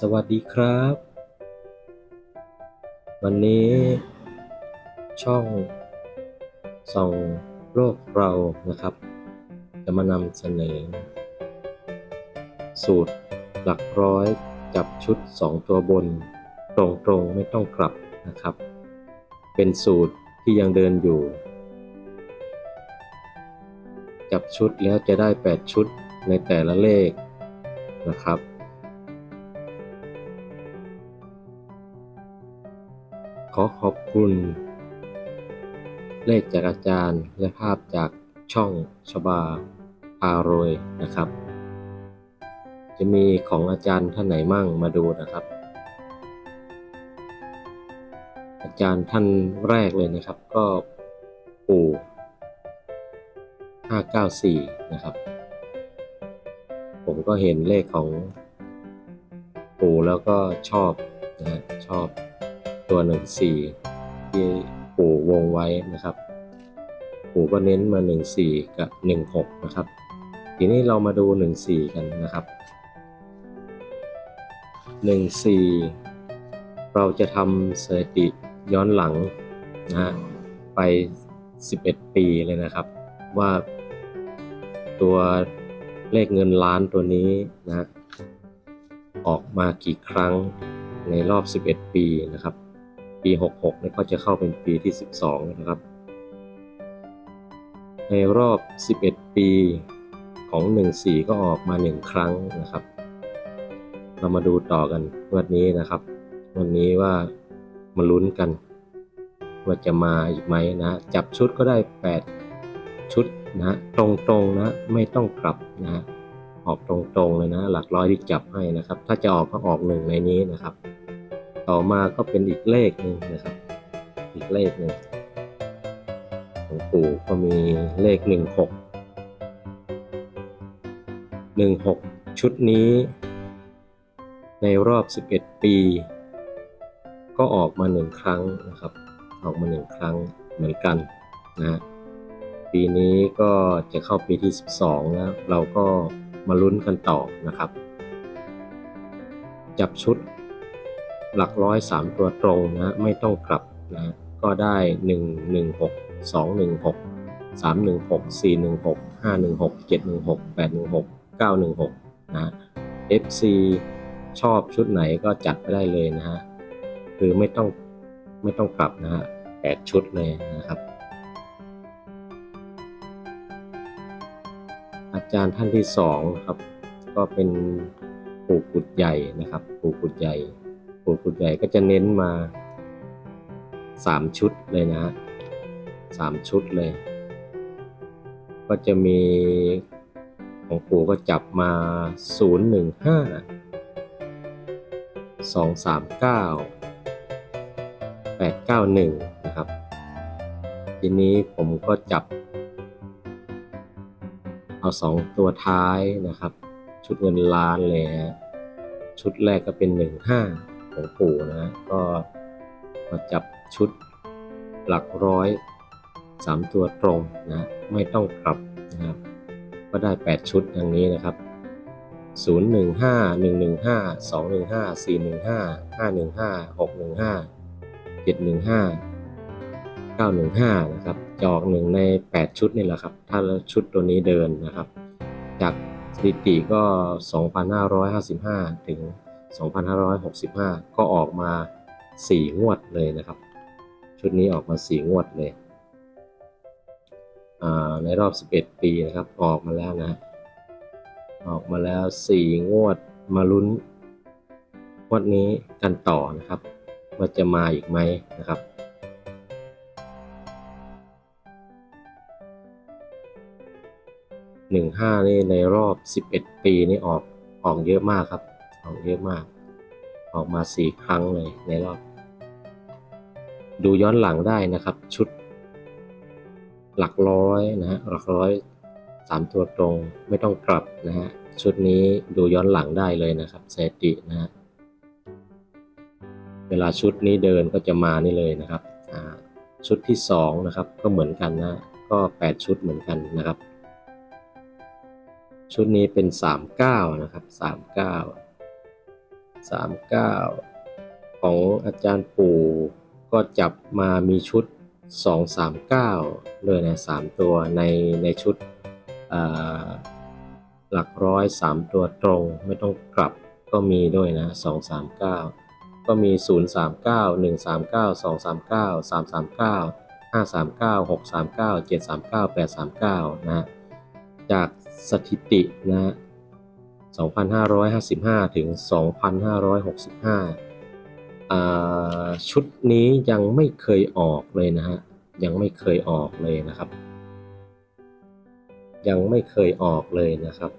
สวัสดีครับ วันนี้ ช่องส่องโลกเรานะครับ จะมานำเสนอ สูตรหลักร้อยจับชุด 2 ตัวบน ตรงๆไม่ต้องกลับนะครับ เป็นสูตรที่ยังเดินอยู่ จับชุดแล้วจะได้ 8 ชุดในแต่ละเลขนะครับ ขอขอบคุณ เลขจากอาจารย์และภาพจากช่องชบาพารวยนะครับ จะมีของอาจารย์ท่านไหนมั่งมาดูนะครับ อาจารย์ท่านแรกเลยนะครับก็ปู่594 นะครับ ผมก็เห็นเลขของปู่แล้วก็ชอบนะฮะชอบ ตัวหนึ่งสี่ที่ปู่วงไว้นะครับ ปู่ก็เน้นมาหนึ่งสี่กับหนึ่งหกนะครับ ทีนี้เรามาดูหนึ่งสี่กันนะครับหนึ่งสี่เราจะทำสถิติย้อนหลังนะฮะไป 11 ปีเลยนะครับ ว่าตัวเลขเงินล้านตัวนี้นะออกมากี่ครั้งในรอบ 11 ปีนะครับ ปี 66เนี่ยก็จะเข้าเป็นปีที่ 12 นะครับ ในรอบ 11 ปีของ 14 ก็ออกมา 1 ครั้งนะครับ เรามาดูต่อกันวันนี้นะครับ วันนี้ว่ามาลุ้นกัน ว่าจะมาอีกไหมนะ จับชุดก็ได้ 8 ชุดนะตรงๆนะไม่ต้องกลับนะออกตรงๆเลยนะ หลักร้อยที่จับให้นะครับ ถ้าจะออกก็ออกหนึ่งในนี้นะครับ ต่อมาก็เป็นอีกเลขหนึ่งนะครับ อีกเลขหนึ่งของปู่ก็มีเลขหนึ่งหกหนึ่งหกชุดนี้ ในรอบ11ปี ก็ออกมาหนึ่งครั้งนะครับ ออกมาหนึ่งครั้งเหมือนกันนะปีนี้ก็จะเข้าปีที่ 12 แล้ว เราก็มาลุ้นกันต่อนะครับ จับชุด หลักร้อยสามตัวตรงนะไม่ต้องกลับนะก็ได้ 1 1 6 2 1 6 3 1 6 4 1 6 5 1 6 7 1 6 8 1 6 9 1 6นะ FC ชอบชุดไหนก็จัดไปได้เลยนะฮะคือไม่ต้องไม่ต้องกลับนะฮะแปดชุดเลยนะครับ อาจารย์ท่านที่สองครับ ก็เป็นปู่กุดใหญ่นะครับ ปู่กุดใหญ่ ปู่กุดใหญ่ก็จะเน้นมาสามชุดเลยนะฮะสามชุดเลย ก็จะมีของปู่ก็จับมาศูนย์หนึ่งห้าสองสามเก้าแปดเก้าหนึ่งนะครับ ทีนี้ผมก็จับ เอาสองตัวท้ายนะครับ ชุดเงินล้านเลยฮะชุดแรกก็เป็นหนึ่งห้า ของปู่นะก็มาจับชุดหลักร้อยสามตัวตรงนะไม่ต้องกลับนะครับก็ได้ 8 ชุดอย่างนี้นะครับ 0 1 5 1 1 5 2 1 5 4 1 5 5 1 5 6 1 5 7 1 5 9 1 5 นะครับจออกหนึ่งใน 8 ชุดนี่แหละครับ ถ้าชุดตัวนี้เดินนะครับ จากสถิติก็ 2,555 ถึง 2,565 ก็ออกมา 4 งวดเลยนะครับ ชุดนี้ออกมา 4 งวดเลย ในรอบ 11 ปีนะครับ ออกมาแล้วนะ ออกมาแล้ว 4 งวดมาลุ้นงวดนี้กันต่อนะครับ ว่าจะมาอีกไหมนะครับหนึ่งห้านี่ในรอบ11ปีนี่ออกออกเยอะมากครับ ออกเยอะมาก ออกมา 4 ครั้งเลยในรอบ ดูย้อนหลังได้นะครับ ชุด หลักร้อยนะฮะหลักร้อยสามตัวตรงไม่ต้องกลับนะฮะชุดนี้ดูย้อนหลังได้เลยนะครับสถิตินะฮะเวลาชุดนี้เดินก็จะมานี่เลยนะครับชุดที่สองนะครับ ก็เหมือนกันนะ ก็แปดชุดเหมือนกันนะครับ ชุดนี้เป็นสามเก้านะครับสามเก้าสามเก้าของอาจารย์ปู่ก็จับมามีชุดสองสามเก้าเลยนะสามตัวในในชุดหลักร้อยสามตัวตรงไม่ต้องกลับก็มีด้วยนะสองสามเก้าก็มีศูนย์สามเก้าหนึ่งสามเก้าสองสามเก้าสามสามเก้าห้าสามเก้าหกสามเก้าเจ็ดสามเก้าแปดสามเก้านะ จากสถิตินะ 2,555 ถึง 2,565 ชุดนี้ยังไม่เคยออกเลยนะฮะ ยังไม่เคยออกเลยนะครับ ยังไม่เคยออกเลยนะครับ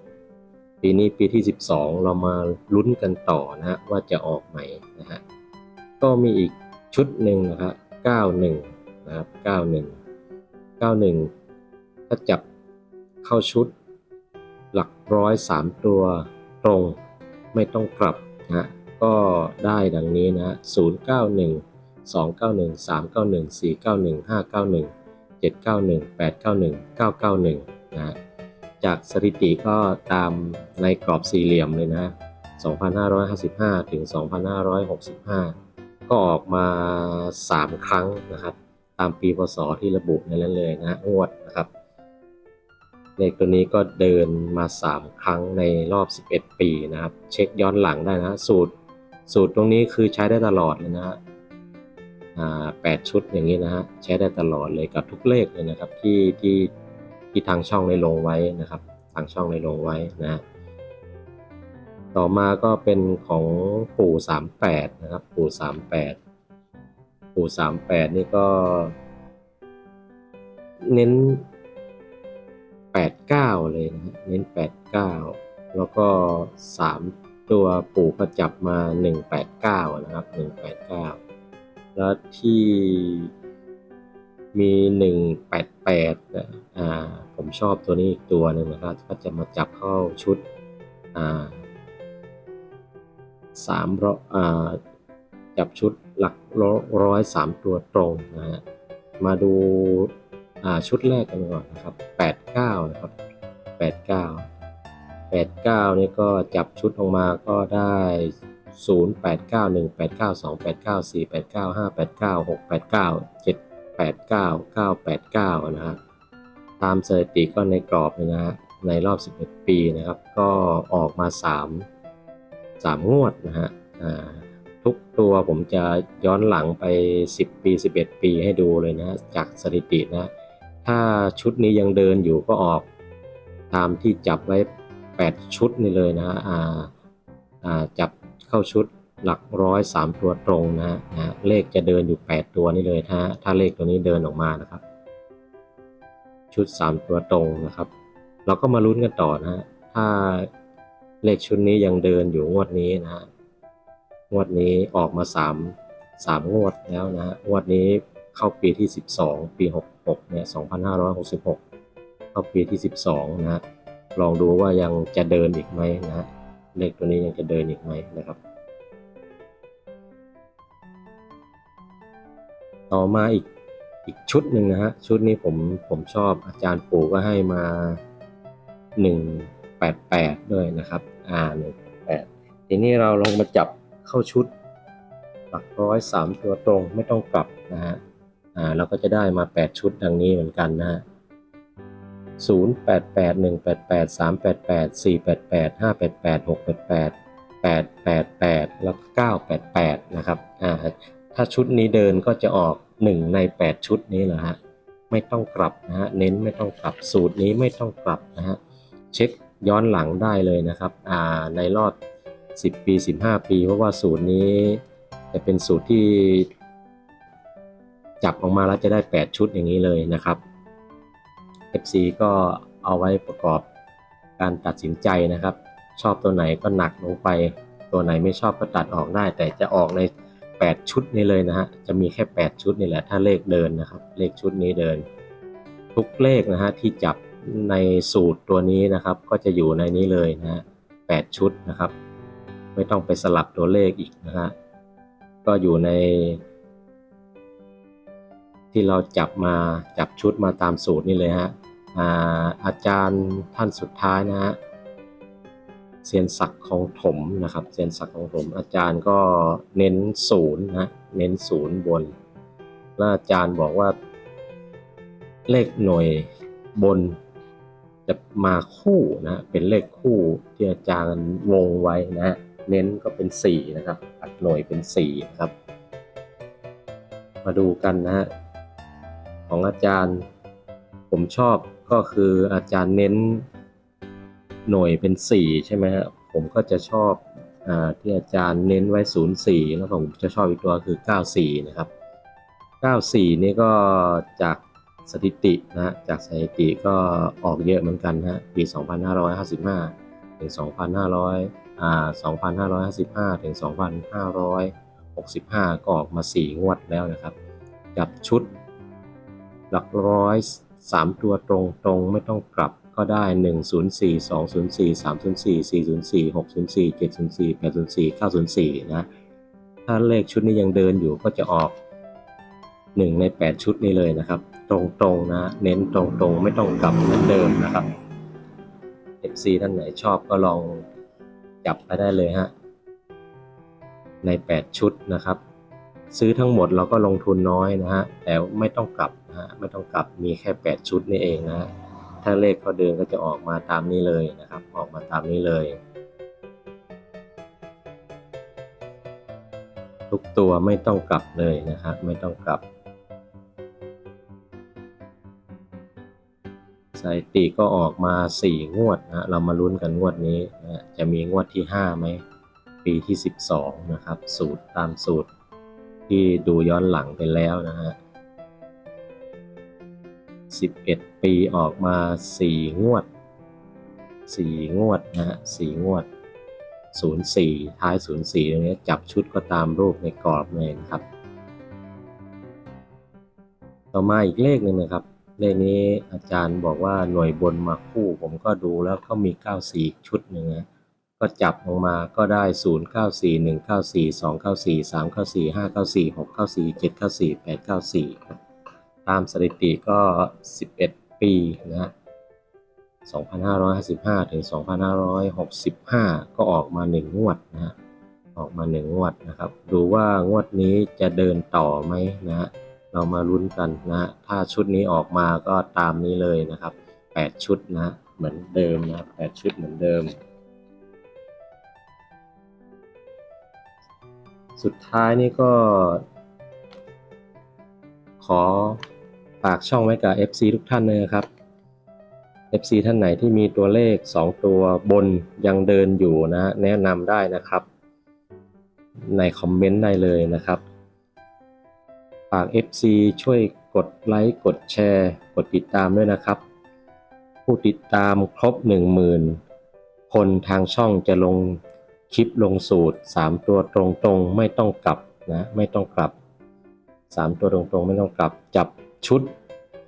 ปีนี้ปีที่ 12 เรามาลุ้นกันต่อนะฮะ ว่าจะออกไหมนะฮะ ก็มีอีกชุดหนึ่งนะครับ 91 นะครับ 91 91 ถ้าจับเข้าชุด หลักร้อยสามตัวตรงไม่ต้องกลับนะก็ได้ดังนี้นะฮะศูนย์เก้าหนึ่งสองเก้าหนึ่งสามเก้าหนึ่งสี่เก้าหนึ่งห้าเก้าหนึ่งเจ็ดเก้าหนึ่งแปดเก้าหนึ่งเก้าเก้าหนึ่งนะฮะจากสถิติก็ตามในกรอบสี่เหลี่ยมเลยนะ 2,555 ถึง 2,565 ก็ออกมา 3 ครั้งนะครับ ตามปีพศที่ระบุในนั้นเลยนะงวดนะครับ เลขตัวนี้ก็เดินมา 3 ครั้งในรอบ 11 ปีนะครับ เช็คย้อนหลังได้นะสูตรสูตรตรงนี้คือใช้ได้ตลอดเลยนะฮะอ่าแปดชุดอย่างนี้นะฮะใช้ได้ตลอดเลยกับทุกเลขเลยนะครับที่ที่ที่ทางช่องได้ลงไว้นะครับ ทางช่องได้ลงไว้นะฮะต่อมาก็เป็นของปู่38นะครับปู่38ปู่38นี่ก็ เน้น 89 เลยนะเน้น 89 แล้วก็ 3 ตัวปู่ก็จับมา 189 นะครับ 189 แล้วที่มี 188นะอ่าผมชอบตัวนี้อีกตัวหนึ่งนะครับก็จะมาจับเข้าชุดอ่าสามร้อยอ่าจับชุดหลักร้อยสามตัวตรงนะฮะมาดู ชุดแรกกันก่อนนะครับ 89 นะครับ 89 89 นี่ก็จับชุดออกมาก็ได้ 0 8 9 1 8 9 2 8 9 4 8 9 5 8 9 6 8 9 7 8 9 9 8 9 นะฮะ ตามสถิติก็ในกรอบนะฮะ ในรอบ 11 ปีนะครับ ก็ออกมา 3 3 งวดนะฮะอ่าทุกตัวผมจะย้อนหลังไป 10 ปี 11 ปีให้ดูเลยนะ จากสถิตินะ ถ้าชุดนี้ยังเดินอยู่ก็ออกตามที่จับไว้ 8 ชุดนี่เลยนะอ่าอ่าจับเข้าชุดหลักร้อยสามตัวตรงนะนะเลขจะเดินอยู่ 8 ตัวนี่เลยถ้าถ้าเลขตัวนี้เดินออกมานะครับ ชุด 3 ตัวตรงนะครับ เราก็มาลุ้นกันต่อนะฮะถ้าเลขชุดนี้ยังเดินอยู่งวดนี้นะฮะงวดนี้ออกมา 3 3 งวดแล้วนะฮะงวดนี้เข้าปีที่ 12 ปี 66เนี่ย2566 เข้าปีที่ 12 นะฮะลองดูว่ายังจะเดินอีกไหมนะฮะเลขตัวนี้ยังจะเดินอีกไหมนะครับ ต่อมาอีกอีกชุดหนึ่งนะฮะชุดนี้ผมผมชอบอาจารย์ปู่ก็ให้มา 188 ด้วยนะครับอ่า188 ทีนี้เราลองมาจับเข้าชุดหลักร้อยสามตัวตรงไม่ต้องกลับนะฮะ อ่าเราก็จะได้มา 8 ชุดดังนี้เหมือนกันนะฮะ0 8 8 1 8 8 3 8 8 4 8 8 5 8 8 6 8 8 8 8 8 แล้วก็9 8 8 นะครับอ่าถ้าชุดนี้เดินก็จะออก 1 ใน 8 ชุดนี้แหละฮะไม่ต้องกลับนะฮะเน้นไม่ต้องกลับสูตรนี้ไม่ต้องกลับนะฮะเช็คย้อนหลังได้เลยนะครับอ่าในรอบ 10 ปี 15 ปี เพราะว่าสูตรนี้จะเป็นสูตรที่ จับออกมาแล้วจะได้ 8 ชุดอย่างนี้เลยนะครับ FC ก็เอาไว้ประกอบการตัดสินใจนะครับ ชอบตัวไหนก็หนักลงไป ตัวไหนไม่ชอบก็ตัดออกได้ แต่จะออกใน 8 ชุดนี้เลยนะฮะจะมีแค่ 8 ชุดนี่แหละถ้าเลขเดินนะครับ เลขชุดนี้เดิน ทุกเลขนะฮะที่จับในสูตรตัวนี้นะครับ ก็จะอยู่ในนี้เลยนะฮะ8ชุดนะครับ ไม่ต้องไปสลับตัวเลขอีกนะฮะก็อยู่ใน ที่เราจับมาจับชุดมาตามสูตรนี่เลยฮะอาอาจารย์ท่านสุดท้ายนะฮะเซียนศักดิ์ของถมนะครับเซียนศักดิ์ของถม อาจารย์ก็เน้นศูนย์นะเน้นศูนย์บน แล้วอาจารย์บอกว่า เลขหน่วยบนจะมาคู่นะเป็นเลขคู่ที่อาจารย์วงไว้นะเน้นก็เป็น4นะครับอัดหน่วยเป็น4นะครับ มาดูกันนะฮะ ของอาจารย์ ผมชอบก็คืออาจารย์เน้นหน่วยเป็น 4 ใช่ไหมฮะผมก็จะชอบอาที่อาจารย์เน้นไว้ 04 แล้วผมจะชอบอีกตัวคือ 94 นะครับ 94 นี่ก็จากสถิตินะจากสถิติก็ออกเยอะเหมือนกันนะฮะปี 2555 ถึง 2,500อ่า2,555 ถึง 2,565 ก็ออกมา 4 งวดแล้วนะครับจับชุด หลักร้อย 3 ตัวตรงตรงไม่ต้องกลับก็ได้ 104 204 304 404 604 704 804 904 นะ ถ้าเลขชุดนี้ยังเดินอยู่ก็จะออก 1 ใน 8 ชุดนี้เลยนะครับ ตรงๆนะ เน้นตรงๆไม่ต้องกลับเหมือนเดิมนะครับ FC ท่านไหนชอบก็ลองจับไปได้เลยฮะ ใน 8 ชุดนะครับ ซื้อทั้งหมดเราก็ลงทุนน้อยนะฮะ แต่ไม่ต้องกลับ ฮะไม่ต้องกลับมีแค่ 8 ชุดนี่เองนะถ้าเลขเขาเดินก็จะออกมาตามนี้เลยนะครับ ออกมาตามนี้เลย ทุกตัวไม่ต้องกลับเลยนะครับ ไม่ต้องกลับสถิติก็ออกมา 4 งวดนะเรามาลุ้นกันงวดนี้นะจะมีงวดที่ 5 ไหม ปีที่ 12 นะครับ สูตรตามสูตรที่ดูย้อนหลังไปแล้วนะฮะ 11 ปีออกมา 4 งวด 4 งวดนะฮะ4งวด 04 ท้าย 04ตรงนี้จับชุดก็ตามรูปในกรอบเลยนะครับ ต่อมาอีกเลขหนึ่งนะครับ เลขนี้อาจารย์บอกว่าหน่วยบนมาคู่ ผมก็ดูแล้วก็มี 94 ชุดหนึ่งนะก็จับลงมาก็ได้ 0 9 4 1 9 4 2 9 4 3 9 4 5 9 4 6 9 4 7 9 4 8 9 4ครับ ตามสถิติก็ 11 ปีนะฮะ2555 ถึง 2565 ก็ออกมา 1 งวดนะฮะออกมา 1 งวดนะครับ ดูว่างวดนี้จะเดินต่อไหมนะฮะเรามาลุ้นกันนะฮะถ้าชุดนี้ออกมาก็ตามนี้เลยนะครับ 8 ชุดนะเหมือนเดิมนะ8ชุดเหมือนเดิม สุดท้ายนี่ก็ขอ ฝากช่องไว้กับ FC ทุกท่านเลยครับ FC ท่านไหนที่มีตัวเลข 2 ตัวบนยังเดินอยู่นะแนะนำได้นะครับ ในคอมเมนต์ได้เลยนะครับฝาก FC ช่วยกดไลค์กดแชร์ กดติดตามด้วยนะครับ ผู้ติดตามครบ 10,000 คนทางช่องจะลงคลิปลงสูตร 3 ตัวตรงๆ ไม่ต้องกลับนะ ไม่ต้องกลับ 3 ตัวตรงๆ ไม่ต้องกลับจับ ชุด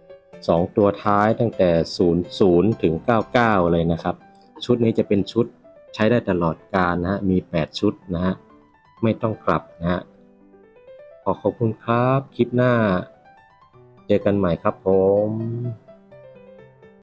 2 ตัวท้ายตั้งแต่ 00 ถึง 99 เลยนะครับ ชุดนี้จะเป็นชุดใช้ได้ตลอดกาลนะฮะมี 8 ชุดนะฮะไม่ต้องกลับนะฮะขอขอบคุณครับ คลิปหน้า เจอกันใหม่ครับผม